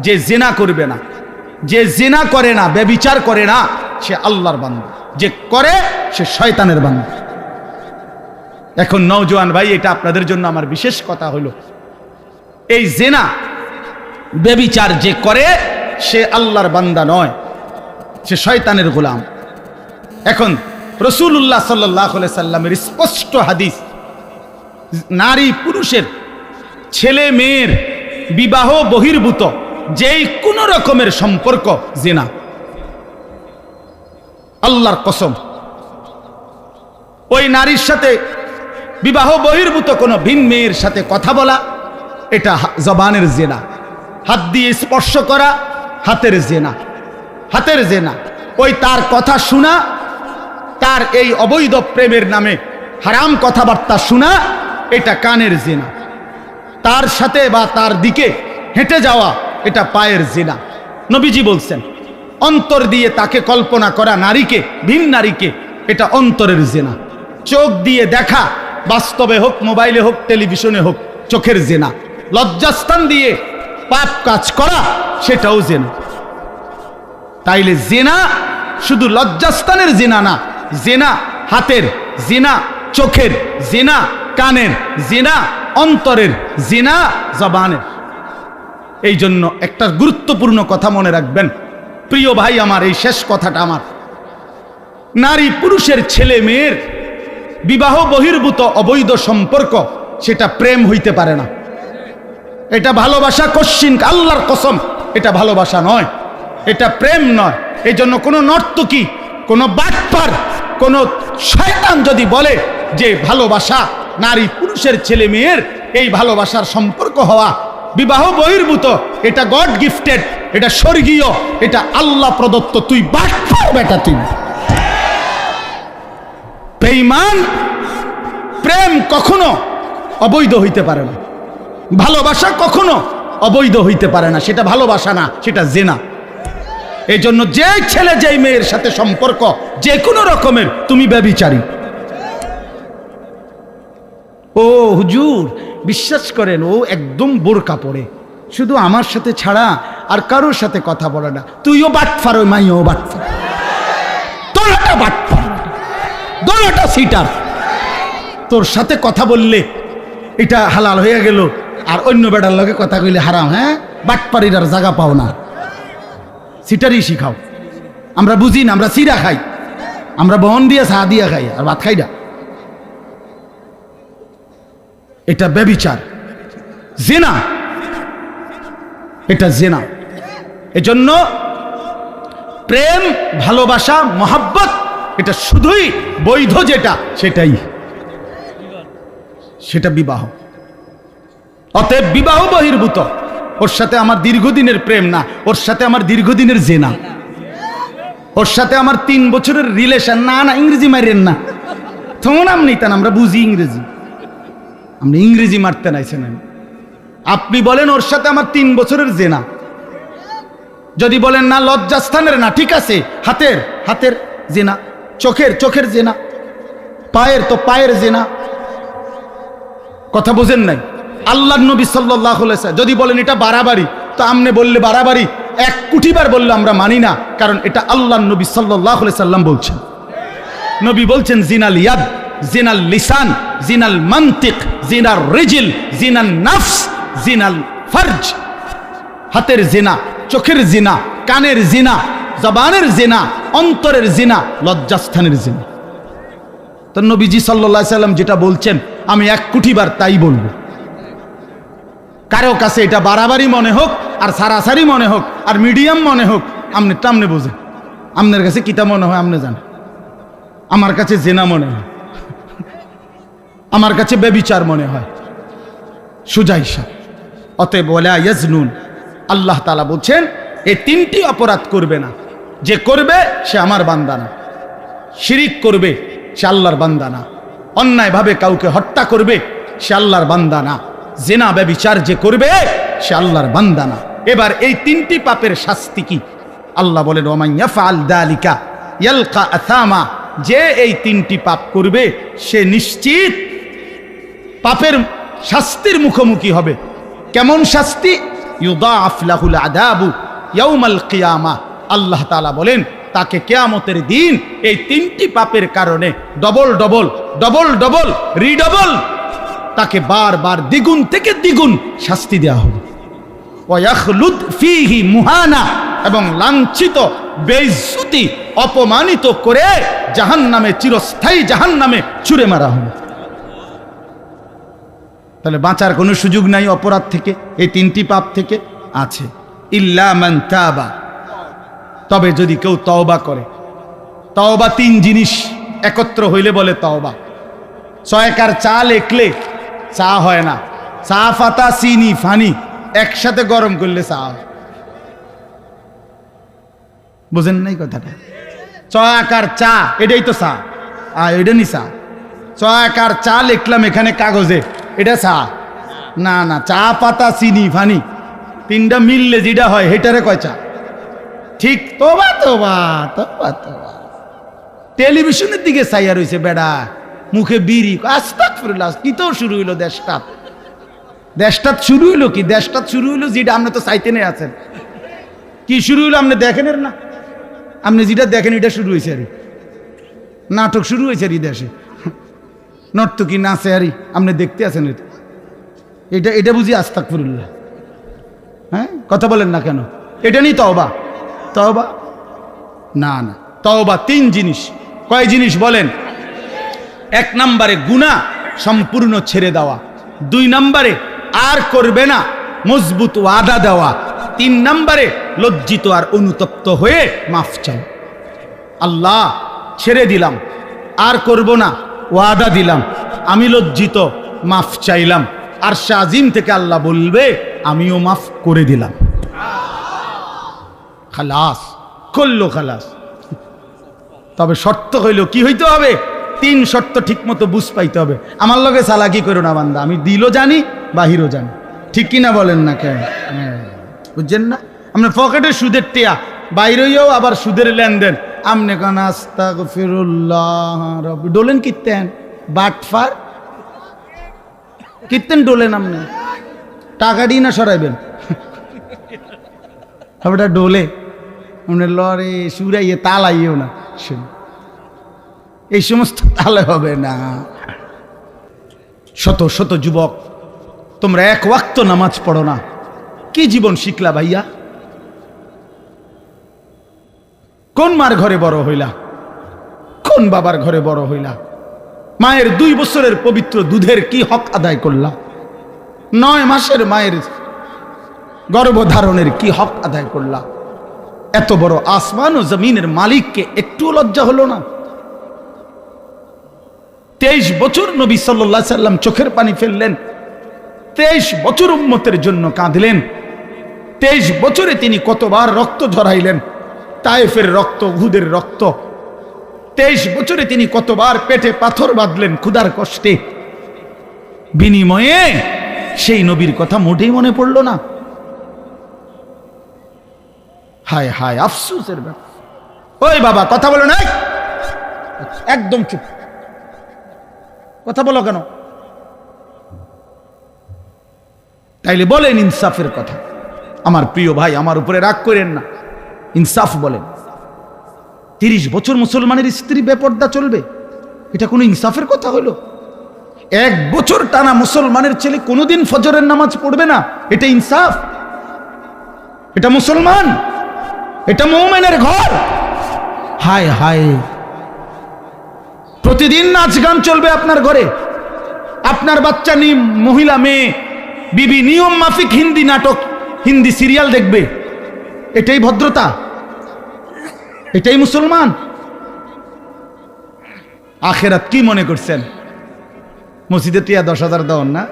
যে জেনা করবে না, যে জেনা করে না, ব্যবিচার করে না, সে আল্লাহর বান্দা। যে করে, সে শয়তানের বান্দা। এখন নওজোয়ান ভাই, এটা আপনাদের জন্য আমার বিশেষ কথা হলো। এই জেনা, ব্যবিচার যে করে, সে আল্লাহর বান্দা নয়, সে শয়তানের গোলাম। এখন রসুল্লাহ সাল্লাহ সাল্লামের স্পষ্ট হাদিস, নারী পুরুষের, ছেলে মেয়ের বিবাহ বহির্ভূত, যেই কোন রকমের সম্পর্ক জেনা। আল্লাহর কসম, ওই নারীর সাথে বিবাহ বহির্ভূত কোনো ভিন মেয়ের সাথে কথা বলা, এটা জবানের জেনা। হাত দিয়ে স্পর্শ করা, হাতের জেনা। হাতের জেনা। ওই তার কথা শোনা, তার এই অবৈধ প্রেমের নামে হারাম কথাবার্তা শোনা, এটা কানের জেনা। তার সাথে বা তার দিকে হেঁটে যাওয়া, এটা পায়ের জেনা। নবীজি বলছেন, অন্তর দিয়ে তাকে কল্পনা করা নারীকে, ভিন নারীকে, এটা অন্তরের জেনা। চোখ দিয়ে দেখা, বাস্তবে হোক, মোবাইলে হোক, টেলিভিশনে হোক, চোখের জেনা। লজ্জাস্থান দিয়ে পাপ কাজ করা, সেটাও জেনা। তাইলে জেনা শুধু লজ্জাস্থানের জেনা না, জেনা হাতের জেনা, চোখের জেনা কানের জিনা, অন্তরের জিনা, জবানের। এই জন্য একটা গুরুত্বপূর্ণ কথা মনে রাখবেন। প্রিয় ভাই, আমার এই শেষ কথাটা আমার। নারী পুরুষের ছেলে মেয়ের বিবাহ বহির্ভূত অবৈধ সম্পর্ক, সেটা প্রেম হইতে পারে না। এটা ভালোবাসা কশ্চিন, আল্লাহর কসম, এটা ভালোবাসা নয়। এটা প্রেম নয়। এই জন্য কোনো নর্তকী, কোনো বাটপার, কোনো শয়তান যদি বলে যে ভালোবাসা নারী পুরুষের ছেলে মেয়ের এই ভালোবাসার সম্পর্ক হওয়া, বিবাহ বহির্ভূত, এটা গড গিফটেড এটা স্বর্গীয়, এটা আল্লাহ প্রদত্ত, তুই বেটা তুই। বেঈমান, প্রেম কখনো অবৈধ হইতে পারে না। ভালোবাসা কখনো অবৈধ হইতে পারে না। সেটা ভালোবাসা না, সেটা জেনা। এই জন্য যে ছেলে যেই মেয়ের সাথে সম্পর্ক, যে কোনো রকমের, তুমি ব্যবিচারী ও হুজুর, বিশ্বাস করেন, ও একদম বোরকা পড়ে শুধু আমার সাথে ছাড়া আর কারোর সাথে কথা বলে না। তুইও বাটফার ওই মাইও বাটফার তোর একটা বাটফার দোনোটা সিটার। তোর সাথে কথা বললে এটা হালাল হয়ে গেল, আর অন্য বেটার লগে কথা কইলে হারাম হ্যাঁ? বাটপাড়ির আর জায়গা পাও না। সিটারই শিখাও। আমরা বুঝি না, আমরা সিরা খাই। আমরা বহন দিয়ে চা দিয়া খাই, আর ভাত খাই না। এটা ব্যবিচার। জেনা। এটা জেনা। এজন্য প্রেম, ভালোবাসা, মহাব্বত, এটা শুধুই বৈধ যেটা, সেটাই। সেটা বিবাহ। অতএব বিবাহ বহির্ভূত। ওর সাথে আমার দীর্ঘদিনের প্রেম না, ওর সাথে আমার দীর্ঘদিনের জেনা। ওর সাথে আমার তিন বছরের রিলেশন না না, ইংরেজি মারেন না। তখন আপনি তান আমরা বুঝি ইংরেজি। আমরা ইংরেজি মারতে নাইছেন আমি। আপনি বলেন ওর সাথে আমার তিন বছরের জেনা। যদি বলেন, না, লজ্জাস্থানের না, ঠিক আছে, হাতের হাতের জেনা, চোখের চোখের জেনা, পায়ের তো পায়ের জেনা। কথা বোঝেন নাই? আল্লাহ নবী সাল্লাহ যদি বলেন এটা বাড়াবাড়ি, তো আমনে বললে বাড়াবাড়ি, এক কুটিবার বললে আমরা মানি না, কারণ এটা আল্লাহ নবী সাল্লাহ সাল্লাম বলছেন। নবী বলছেন, জিনাল ইয়াদ, জিনাল লিসান। জিনাল মান্তিক জিনাল রিজিল, জিনাল নাফস, জিনাল ফরজ। হাতের জিনা, চোখের জিনা, কানের জিনা, জবানের জিনা, অন্তরের জিনা, লজ্জাস্থানের জিনা। তো নবীজি সাল্লাহ সাল্লাম যেটা বলছেন, আমি এক কুঠিবার তাই বলব। কারও কাছে এটা বাড়াবাড়ি মনে হোক, আর সারাসারি মনে হোক, আর মিডিয়াম মনে হোক, আমনে টামনে বোঝে। আপনার কাছে কিতা মনে হয় আপনি জান। আমার কাছে জেনা মনে হয়। আমার কাছে বেবিচার মনে হয়। সুজাইসা অতএব বলে ইয়াজনুন, আল্লাহ তালা বলছেন এই তিনটি অপরাধ করবে না। যে করবে, সে আমার বান্দানা শিরিক করবে, সে আল্লাহর বান্দানা অন্যায়ভাবে কাউকে হত্যা করবে, সে আল্লাহর বান্দানা জেনা, ব্যবিচার যে করবে, সে আল্লাহর বান্দানা এবার এই তিনটি পাপের শাস্তি কি? আল্লাহ বলেন ওমাইয়াফাল দালিকা, ইয়ালকা আসামা। যে এই তিনটি পাপ করবে, সে নিশ্চিত পাপের শাস্তির মুখোমুখি হবে। কেমন শাস্তি? ইউদাআফ লাহুল আযাবু ইয়াউমাল কিয়ামা। আল্লাহ তাআলা বলেন, তাকে কেয়ামতের দিন এই তিনটি পাপের কারণে double double double double, redouble তাকে বারবার দ্বিগুণ থেকে দ্বিগুণ শাস্তি দেওয়া হবে। ওয়াখলুদ ফিহি মুহানা এবং লাঞ্ছিত, বেইজ্জতি, অপমানিত করে জাহান্নামে, চিরস্থায়ী জাহান্নামে ছুঁড়ে মারা হবে। তাহলে বাঁচার কোনো সুযোগ নাই অপরাধ থেকে, এই তিনটি পাপ থেকে আছে। ইল্লা মান তাবা। তবে যদি কেউ তওবা করে, তওবা তিন জিনিস একত্র হইলে বলে তওবা। ছয়কার চা লেখলে চা হয় না। চা, ফাতা, চিনি, ফানি একসাথে গরম করলে চা হয়। বুঝেন নাই কথাটা? চ আকার চা, এটাই তো চা। আ এটা নি চা আকার চা লিখলাম এখানে কাগজে। এটা চা। না না, চা, পাতা, চিনি ফানি তিনটা মিললে যেটা হয় হেটারে কয় চা। ঠিক তোবা তোবা তোবা তোবা। টেলিভিশনের দিকে চাইয়া রয়েছে বেড়া। মুখে বিড়ি। আস্তাক কি তো শুরু হইল দেশটা দেশটাত শুরু হইল কি? দেশটাত শুরু হইল যেটা আপনি তো চাইতে নেই আছেন। কি শুরু হইল আপনি দেখেন না? আপনি যেটা দেখেন, এটা শুরু হয়েছে আর নাটক শুরু হয়েছে আর দেশে। নর্তকী নাচে আরি আপনি দেখতে আছেন এটা। এটা এটা বুঝি আস্তাক ফিরুল্লাহ হ্যাঁ? কথা বলেন না কেন? এটা নিয়ে তওবা। তওবা? না না। তওবা তিন জিনিস। কয় জিনিস বলেন? এক নম্বরে গুণা সম্পূর্ণ ছেড়ে দেওয়া। দুই নম্বরে আর করবে না, মজবুত ওয়াদা দেওয়া। তিন নম্বরে লজ্জিত আর অনুতপ্ত হয়ে মাফ চাও আল্লাহ, ছেড়ে দিলাম। আর করব না। ওয়াদা দিলাম আমি লজ্জিত মাফ চাইলাম। আর শাহিম থেকে আল্লাহ বলবে আমিও মাফ করে দিলাম। খালাস করল খালাস। তবে শর্ত হইল কি হইতে হবে? তিন শর্ত ঠিক মতো বুঝ পাইতে হবে। আমার লগে চালাকি করো না বান্দা আমি দিলও জানি বাহিরও জানি। ঠিক কিনা বলেন না কেন? হ্যাঁ, বুঝছেন না? আপনার পকেটে সুদের টেয়া বাইরেও আবার সুদের লেনদেন। আমনে কান আস্তা ফিরুল্লাহ রব্বি। ডোলেন কিতেন বাটফার? কিতেন ডোলেন আমনে? টাকা দিয়ে না সরাইবেন? ওটা ডোলে। মানে লরে সুরাইয়ে তালাইও না। এই সমস্ত তালে হবে না। শত শত যুবক, তোমরা এক ওয়াক্ত নামাজ পড়ো না। কি জীবন শিখলা ভাইয়া? কোন মার ঘরে বড় হইলা? কোন বাবার ঘরে বড় হইলা? মায়ের দুই বছরের পবিত্র দুধের কি হক আদায় করলা? নয় মাসের মায়ের গর্ভধারণের কি হক আদায় করলা? এত বড় আসমান ও জমিনের মালিককে একটু লজ্জা হলো না? তেইশ বছর নবী সাল্লাহ সাল্লাম চোখের পানি ফেললেন। তেইশ বছর উম্মতের জন্য কাঁদলেন। তেইশ বছরে তিনি কতবার রক্ত ঝরাইলেন? তায়েফের রক্ত, উহুদের রক্ত। তেইশ বছরে তিনি কতবার পেটে পাথর বাঁধলেন ক্ষুধার কষ্টে। বিনিময়ে সেই নবীর কথা মোটেই মনে পড়ল না। হায় হায়, আফসুসের ওই বাবা, কথা বলো না। একদম চুপ। কথা বলো কেন? তাইলে বলেন ইনসাফের কথা। আমার প্রিয় ভাই, আমার উপরে রাগ করেন না। ইনসাফ বলেন। তিরিশ বছর মুসলমানের স্ত্রী বেপর্দা চলবে, এটা কোনো ইনসাফের কথা হলো? এক বছর টানা মুসলমানের ছেলে কোনোদিন ফজরের নামাজ পড়বে না, এটা ইনসাফ? এটা মুসলমান? এটা মৌমেনের ঘর? হায় হায়। প্রতিদিন নাচ গান চলবে আপনার ঘরে। আপনার বাচ্চা নি মহিলা মেয়ে, বিবি নিয়ম মাফিক হিন্দি নাটক, হিন্দি সিরিয়াল দেখবে। এটাই ভদ্রতা। এটাই মুসলমান। আখেরাত কি মনে করছেন? মসজিদে টিয়া দশ হাজার দেওয়ান না?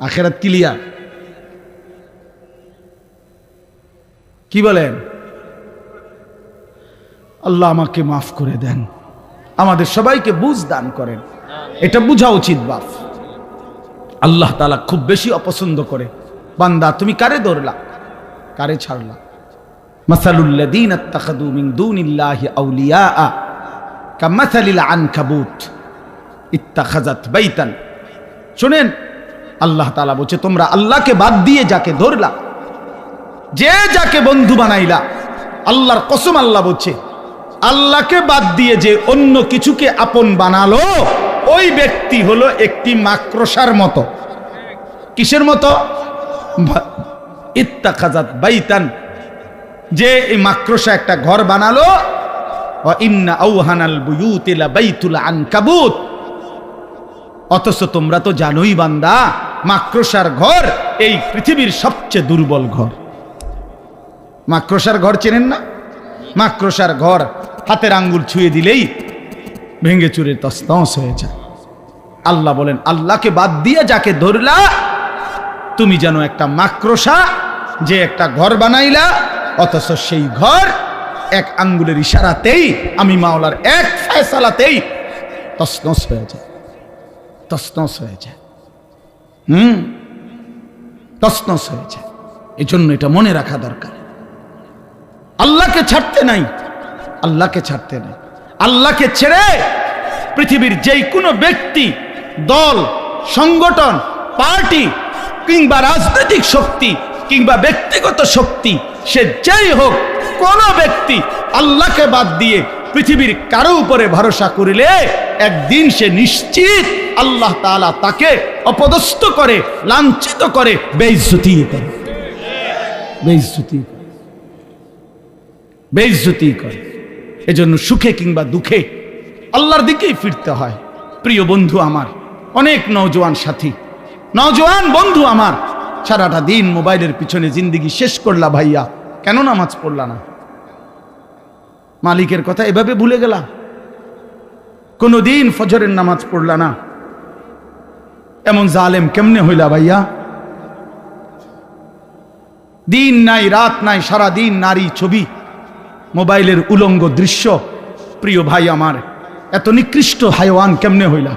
আখেরাত ক্লিয়ার। কি বলেন? আল্লাহ আমাকে মাফ করে দেন। আমাদের সবাইকে বুঝ দান করেন। এটা বুঝা উচিত বাপ। আল্লাহ তালা খুব বেশি অপছন্দ করে। বান্দা তুমি কারে ধরলা? কারে ছাড়লা? মাসালুল্লাদিন আত্তাখাদু মিন দুনিল্লাহি আউলিয়া কামাসালিল আনকাবুত ইত্তাখাজাত বাইতান। শুনেন, আল্লাহ তালা বলছে, তোমরা আল্লাহকে বাদ দিয়ে যাকে ধরলা, যে যাকে বন্ধু বানাইলা, আল্লাহর কসম আল্লাহ বলছে, আল্লাহকে বাদ দিয়ে যে অন্য কিছুকে আপন বানালো, ওই ব্যক্তি হলো একটি মাক্রসার মতো। কিসের মতো? ইত্তাখাজাত বাইতান। যে এই মাক্রসা একটা ঘর বানালো ইন্না আউহানাল বুয়ুতিলা বাইতুল আনকাবুত। অথচ তোমরা তো জানোই বান্দা মাক্রসার ঘর এই পৃথিবীর সবচেয়ে দুর্বল ঘর। মাক্রসার ঘর চেনেন না? মাক্রসার ঘর হাতের আঙ্গুল ছুঁয়ে দিলেই ভেঙে চুরে তস্তস হয়ে যায়। আল্লাহ বলেন, আল্লাহকে বাদ দিয়ে যাকে ধরলা, তুমি যেন একটা মাক্রসা যে একটা ঘর বানাইলা অথচ সেই ঘর এক আঙ্গুলের ইশারাতেই, আমি মাওলার এক ফয়সালাতেই তসনস হয়ে যায়। তসনস হয়ে যায়। হুম? তসনস হয়ে যায়। এই জন্য এটা মনে রাখা দরকার। আল্লাহকে ছাড়তে নাই। আল্লাহকে ছাড়তে নাই। আল্লাহকে ছেড়ে পৃথিবীর যেই কোনো ব্যক্তি, দল, সংগঠন, পার্টি কিংবা রাজনৈতিক শক্তি কিংবা ব্যক্তিগত শক্তি, সে যেই হোক, কোন ব্যক্তি আল্লাহকে বাদ দিয়ে পৃথিবীর কারও উপরে ভরসা করিলে একদিন সে নিশ্চিত আল্লাহ তাআলা তাকে অপদস্থ করে, লাঞ্ছিত করে, বেইজ্জতি করে। বেইজ্জতি করে। করে। এজন্য সুখে কিংবা দুঃখে আল্লাহর দিকেই ফিরতে হয়। প্রিয় বন্ধু আমার, অনেক নওজোয়ান সাথী, নওজোয়ান বন্ধু আমার সারাটা দিন মোবাইলের পিছনে জিন্দিগি শেষ করলা ভাইয়া। কেন নামাজ পড়লা না? মালিকের কথা এভাবে ভুলে গেলা? কোনো দিন ফজরের নামাজ পড়লা না? এমন জালেম কেমনে হইলা ভাইয়া? দিন নাই, রাত নাই, সারা দিন নারী ছবি, মোবাইলের উলঙ্গ দৃশ্য। প্রিয় ভাই আমার, এত নিকৃষ্ট হাইওয়ান কেমনে হইলা?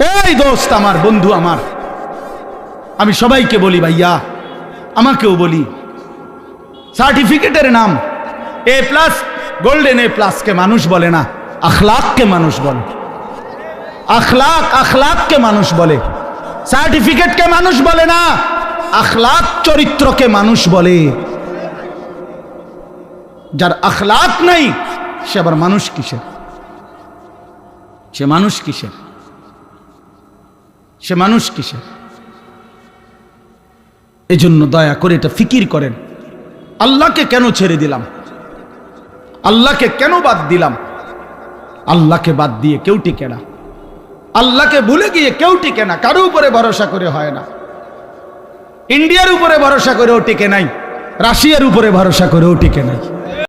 এই দোস্ত আমার, বন্ধু আমার আমি সবাইকে বলি ভাইয়া, আমাকেও বলি। সার্টিফিকেটের নাম এ প্লাস গোল্ডেন এ প্লাসকে মানুষ বলে না, আখলাককে মানুষ বলে। আখলাক আখলাককে মানুষ বলে। সার্টিফিকেটকে মানুষ বলে না, আখলাক চরিত্রকে মানুষ বলে। যার আখলাক নাই, সে আবার মানুষ কিসের? সে মানুষ কিসের? সে মানুষ কিসের? এজন্য দয়া করে এটা ফিকির করেন। আল্লাহকে কেন ছেড়ে দিলাম? আল্লাহকে কেন বাদ দিলাম? আল্লাহকে বাদ দিয়ে কেউ টিকে না। আল্লাহকে ভুলে গিয়ে কেউ টিকে না। কারও উপরে ভরসা করে হয় না। ইন্ডিয়ার উপরে ভরসা করেও টিকে নাই। রাশিয়ার উপরে ভরসা করেও টিকে নাই।